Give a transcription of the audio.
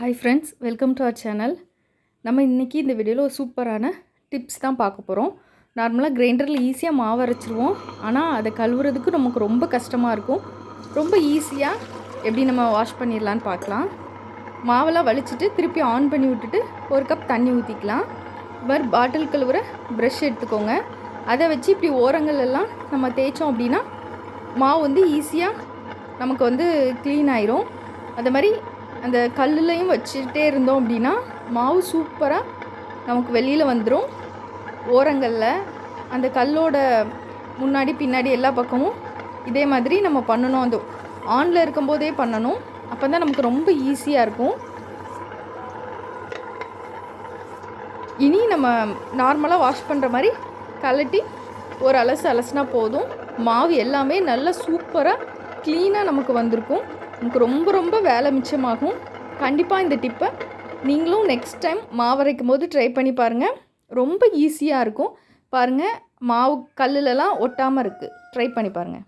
Hi friends welcome to our channel நம்ம இன்றைக்கி இந்த வீடியோவில் ஒரு சூப்பரான டிப்ஸ் தான் பார்க்க போகிறோம் நார்மலாக கிரைண்டரில் ஈஸியாக மாவு அரைச்சிருவோம். ஆனால் அதை கழுவுறதுக்கு நமக்கு ரொம்ப கஷ்டமாக இருக்கும். ரொம்ப ஈஸியாக எப்படி நம்ம வாஷ் பண்ணிடலான்னு பார்க்கலாம். மாவெல்லாம் வலிச்சிட்டு திருப்பி ஆன் பண்ணி விட்டுட்டு ஒரு கப் தண்ணி ஊற்றிக்கலாம் இது மாதிரி பாட்டில் கழுவுற ப்ரஷ் எடுத்துக்கோங்க. அதை வச்சு இப்படி ஓரங்கள் எல்லாம் நம்ம தேய்ச்சோம் அப்படின்னா மாவு வந்து ஈஸியாக நமக்கு வந்து க்ளீன் ஆயிரும். அது மாதிரி அந்த கல்லுலையும் வச்சுக்கிட்டே இருந்தோம் அப்படின்னா மாவு சூப்பராக நமக்கு வெளியில் வந்துடும் ஓரங்களில் அந்த கல்லோட முன்னாடி பின்னாடி எல்லா பக்கமும் இதே மாதிரி நம்ம பண்ணணும். அந்த ஆனில் இருக்கும்போதே பண்ணணும். அப்போ தான் நமக்கு ரொம்ப ஈஸியாக இருக்கும். இனி நம்ம நார்மலாக வாஷ் பண்ணுற மாதிரி கலட்டி ஒரு அலசு அலசுனா போதும். மாவு எல்லாமே நல்லா சூப்பராக க்ளீனாக நமக்கு வந்திருக்கும். நமக்கு ரொம்ப ரொம்ப வேலை மிச்சமாகும். கண்டிப்பாக இந்த டிப்பை நீங்களும் நெக்ஸ்ட் டைம் மாவரைக்கும் போது ட்ரை பண்ணி பாருங்கள் ரொம்ப ஈஸியாக இருக்கும். பாருங்கள் மாவு கல்லுலலாம் ஒட்டாமல் இருக்குது ட்ரை பண்ணி பாருங்கள்